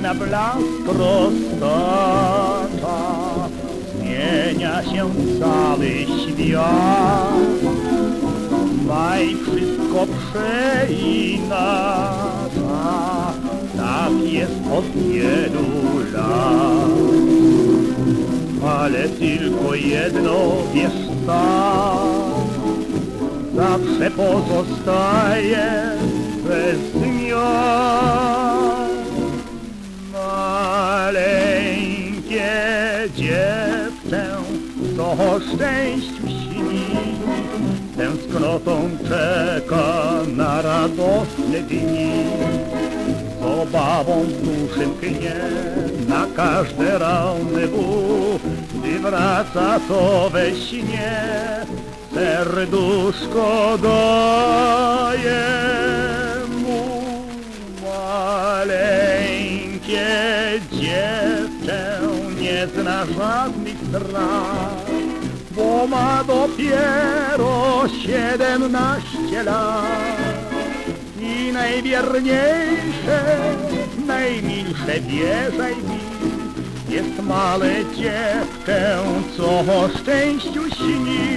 na blask roztacza. Zmienia się cały świat, maj wszystko przeinacza. Tak jest od wielu lat. Ale tylko jedno wiesz tak, zawsze pozostaje bez zmian. Dziewczę, co o szczęściu śni, tęsknotą czeka na radosne dni. Z obawą w duszy mknie na każde rendezvous, gdy wraca to we śnie, serduszko daje mu maleńkie dziewczę, nie zna żadnych strat, bo ma dopiero siedemnaście lat i najwierniejsze, najmilsze wierzaj mi, jest małe dziewczę, co o szczęściu śni.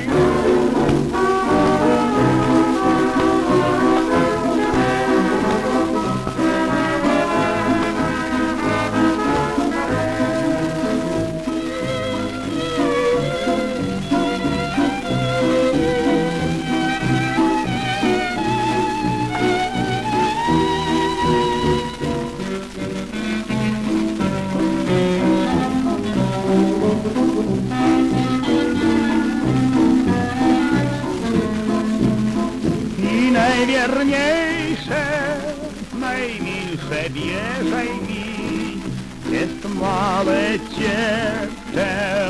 Najwierniejsze, najmilsze wierzaj mi, jest małe dziewczę,